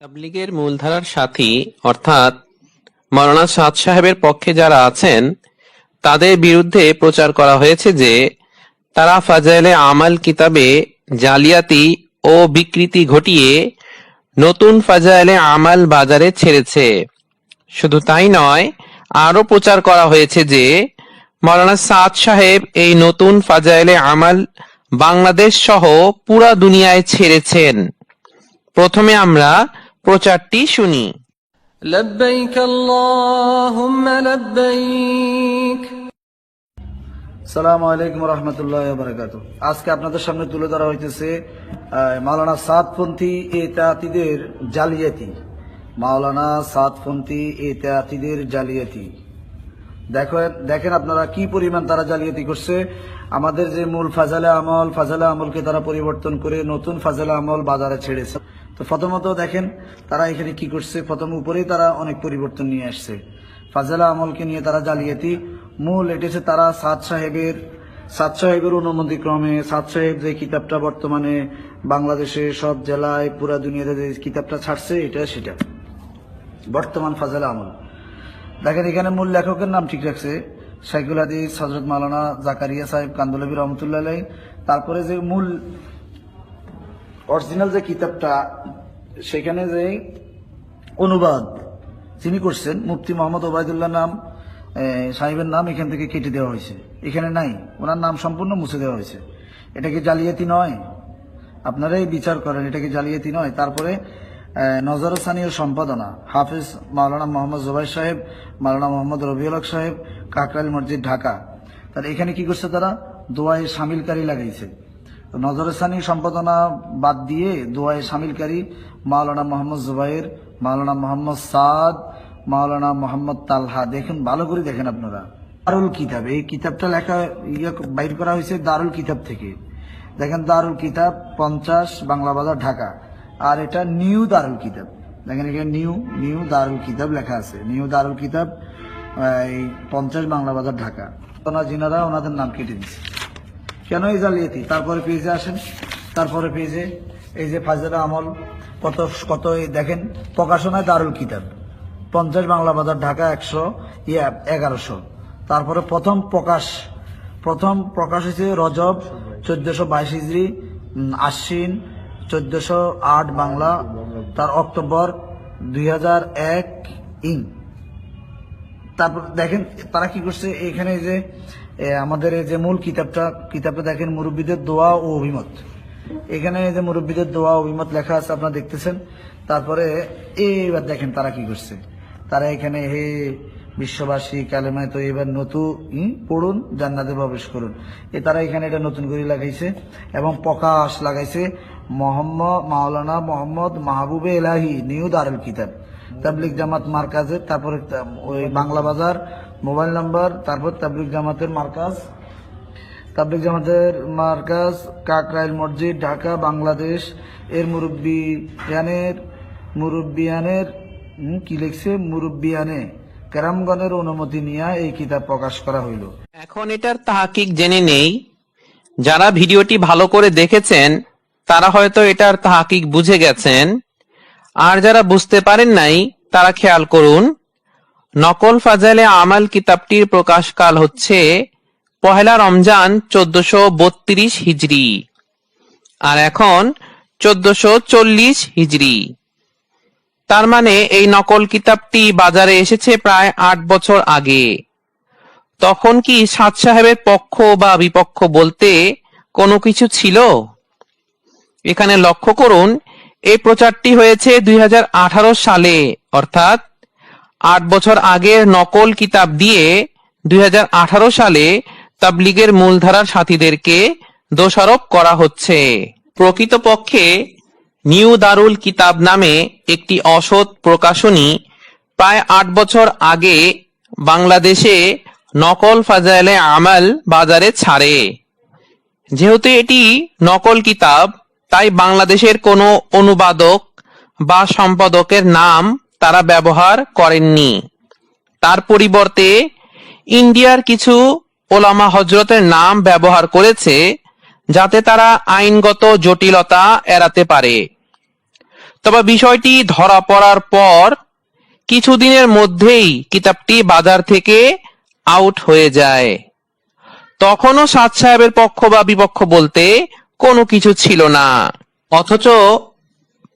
তাবলিগের মূলধারার সাথী, অর্থাৎ মাওলানা সাদ সাহেবের পক্ষে যারা আছেন, তাদের বিরুদ্ধে প্রচার করা হয়েছে যে, তারা ফাজাইলে আমাল কিতাবে জালিয়াতি ও বিকৃতি ঘটিয়ে নতুন ফাজাইলে আমাল বাজারে ছেড়েছে। শুধু তাই নয় আরও প্রচার করা হয়েছে যে, মাওলানা সাদ সাহেব এই নতুন ফাজাইলে আমাল বাংলাদেশ সহ পুরা দুনিয়ায় ছেড়েছেন। প্রথমে আমরা প্রচারটি শুনি لبيك اللهم لبيك সালাম আলাইকুম রহমতুল্লাহ বারকাত আজকে আপনাদের সামনে তুলে ধরা হইতেছে আহ, মাওলানা সাদপন্থী এতাতিদের জালিয়াতি মাওলানা সাদপন্থী এতাতিদের জালিয়াতি দেখেন দেখেন আপনারা কি পরিমাণ তারা জালিয়াতি করছে আমাদের যে মূল ফাজালে আমল ফাজালে আমলকে তারা পরিবর্তন করে নতুন ফাজালে আমল বাজারে ছেড়েছে তো প্রথমত দেখেন, তারা এখানে কি করছে? প্রথম উপরেই তারা অনেক পরিবর্তন নিয়ে আসছে। ফাজালা আমলকে নিয়ে তারা জালিয়াতি। মূল এটেছে তারা সাদ সাহেবের সাদ সাহেবের অনুমতি ক্রমে সাদ সাহেব যে কিতাবটা বর্তমানে বাংলাদেশে সব জেলায় পুরা দুনিয়াতে যে কিতাবটা ছাড়ছে, এটা সেটা। বর্তমান ফাজালা আমল। দেখেন, এখানে মূল লেখকের নাম ঠিক রাখছে। শাইকুল হাদিস হজরত মালানা জাকারিয়া সাহেব কান্দুলবী রহমতুল্লাহ তারপরে যে মূল অরিজিনাল যে কিতাবটা, সেখানে যে অনুবাদ তিনি করছেন, মুফতি মোহাম্মদ ওবায়দুল্লাহ নাম সাহেবের নাম এখান থেকে কেটে দেওয়া হয়েছে। এখানে নাই, ওনার নাম সম্পূর্ণ মুছে দেওয়া হয়েছে। এটা কি জালিয়াতি নয়? আপনারাই বিচার করেন, এটা কি জালিয়াতি নয়? তারপরে নজরসানীয় সম্পাদনা, হাফিজ মাওলানা মোহাম্মদ জুবাই সাহেব, মাওলানা মোহাম্মদ রবিউল সাহেব, কাকরাইল মসজিদ, ঢাকা। তার এখানে কি করছে তারা? দোয়ায় সামিলকারী লাগাইছে। নজরসানি সম্পাদনা বাদ দিয়ে দোয়ায় সামিলকারী মাওলানা মোহাম্মদ জুবাইর, মাওলানা মোহাম্মদ সাদ, মাওলানা মোহাম্মদ তালহা। দেখুন, ভালো করে দেখেন আপনারা। দারুল কিতাব, এই কিতাবটা লেখা ইয়ে বাইর করা হয়েছে দারুল কিতাব থেকে। দেখেন, দারুল কিতাব, পঞ্চাশ, বাংলা বাজার, ঢাকা। আর এটা নিউ দারুল কিতাব। দেখেন, এখানে নিউ নিউ দারুল কিতাব লেখা আছে। নিউ দারুল কিতাব, এই পঞ্চাশ, বাংলা বাজার, ঢাকা। ওনার জিনারা ওনাদের নাম কেটে দিচ্ছে কেন এই জালিয়াতি? তারপরে পেজে আসেন, তারপরে পেজে এই যে ফাজরা আমল, কত কত দেখেন প্রকাশনায় দারুল কিতাব। পঞ্চাশ বাংলা বাজার, ঢাকা একশো, ইয়া, এগারোশো। তারপরে প্রথম প্রকাশ প্রথম প্রকাশ হয়েছে রজব, চোদ্দশো বাইশ হিজড়ি আশ্বিন, চোদ্দশো আট বাংলা, তার অক্টোবর দুই হাজার এক ইং। তারপর দেখেন তারা কি করছে, এখানে যে আমাদের এই যে মূল কিতাবটা কিতাবটা দেখেন মুরব্বীদের দোয়া ও অভিমত। এখানে যে মুরব্বীদের দোয়া অভিমত লেখা আছে, আপনারা দেখতেছেন। তারপরে এইবার দেখেন তারা কি করছে। তারা এখানে হে বিশ্ববাসী, কালেমায় তো এবার নতুন পড়ুন, জান্নাতে প্রবেশ করুন। এ, তারা এখানে এটা নতুন করে লাগাইছে এবং প্রকাশ লাগাইছে মোহাম্মদ, মাওলানা মোহাম্মদ মাহবুবে এলাহি, নিউ দারুল কিতাব। তাবলিক জামাত মার্কাজের তারপরে ওই বাংলা বাজার, মোবাইল নাম্বার, তারপর তাবলিক জামাতের মার্কাজ। তাবলিক জামাতের মার্কাজ, কাকরাইল মসজিদ, ঢাকা, বাংলাদেশ, এর মুরব্বিয়ানের মুরব্বিয়ানের কি লিখছে? মুরব্বিয়ানে, কেরামগণের অনুমতি নিয়ে এই কিতাব প্রকাশ করা হইল। এখন এটার তাহাকিক জেনে নেই। যারা ভিডিওটি ভালো করে দেখেছেন, তারা হয়তো এটার তাহাকিক বুঝে গেছেন। আর যারা বুঝতে পারেন নাই, তারা খেয়াল করুন, নকল ফাজালে আমাল কিতাবটির প্রকাশকাল হচ্ছে পহেলা রমজান চোদ্দশো বত্রিশ হিজড়ি আর এখন চোদ্দশো চল্লিশ হিজড়ি তার মানে এই নকল কিতাবটি বাজারে এসেছে প্রায় আট বছর আগে। তখন কি সাত সাহেবের পক্ষ বা বিপক্ষ বলতে কোনো কিছু ছিল? এখানে লক্ষ্য করুন এই প্রচারটি হয়েছে দুই হাজার আঠারো সালে, অর্থাৎ আট বছর আগের নকল কিতাব দিয়ে দুই হাজার আঠারো সালে তাবলিগের মূলধারার সাথীদেরকে দোষারোপ করা হচ্ছে। প্রকৃতপক্ষে নিউ দারুল কিতাব নামে একটি অসৎ প্রকাশনী প্রায় আট বছর আগে বাংলাদেশে নকল ফাজাইলে আমাল বাজারে ছাড়ে। যেহেতু এটি নকল কিতাব তাই বাংলাদেশের কোনো অনুবাদক বা সম্পাদকের নাম তারা ব্যবহার করেননি। তার পরিবর্তে ইন্ডিয়ার কিছু ওলামা হজরতের নাম ব্যবহার করেছে যাতে তারা আইনগত জটিলতা এড়াতে পারে। তবে বিষয়টি ধরা পড়ার পর কিছুদিনের মধ্যেই কিতাবটি বাজার থেকে আউট হয়ে যায়। তখনও সাদ সাহেবের পক্ষ বা বিপক্ষ বলতে কোনো কিছু ছিল না। অথচ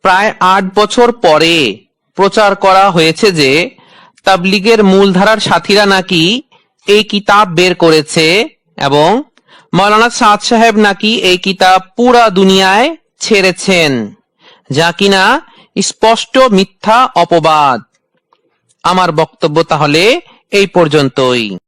প্রায় আট বছর পরে প্রচার করা হয়েছে যে তাবলিগের মূলধারার সাথীরা নাকি এই কিতাব বের করেছে এবং মৌলানা সাদ সাহেব নাকি এই কিতাব পুরা দুনিয়ায় ছেড়েছেন, যা কিনা স্পষ্ট মিথ্যা অপবাদ। আমার বক্তব্য তাহলে এই পর্যন্তই।